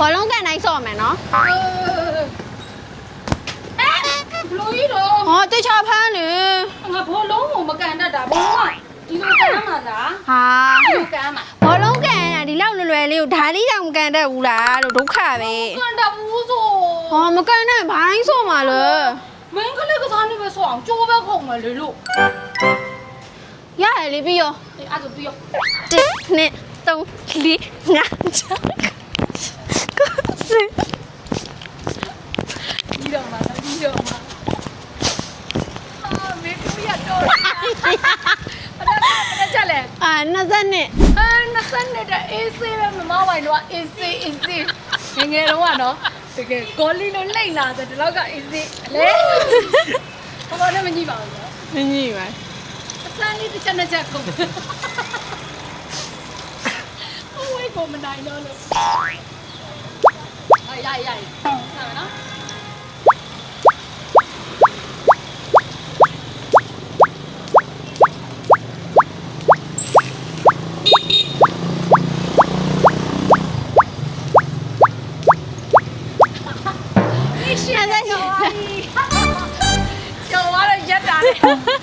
ขอลงแต่ในสอบแม่เนาะเอ๊ะลุยดอ๋อเจ้าชอบผ้าหรืองาพอลงหูมาแกนดาดาบัวดีมากแกมาหาฮะดูแกมาพอลงแกนดีแล้วนวลเลี้ยวถทานี่ยังแกได้อูหละเราทุกข์ไปกันดาบูโซอ๋อมาแกนได้าพายโซมาเลยมึงก็เลยก็ทานี่ไปสอ่างโจ้ไปคงมาเลยลูกย่าไอ้ลิบิโออ้อาตุบิโอเจ็ดเนี่ยต้งลิงาจังပြီးတော့မှာပြီးတော့မှာအာမေကူရတော့ဘာလဲဘာကြလဲအာ20နှစ်အာ20နှစ်တဲ့ AC ပဲမမဝိုင်တော့ AC AC ငငယ်တော့ကနော်တကယ်ကောလီလိုလိမ့်လာဆိုဒီလောက်က AC လေဘာလို့လဲမကြည့်ပါဘူးနော်မကြည့်ပါအစမ်းလေးတစ်ချက်နှစ်ချက်ကုန် Oh, wait for me, I know. 你 一在教我，教完了也打嘞。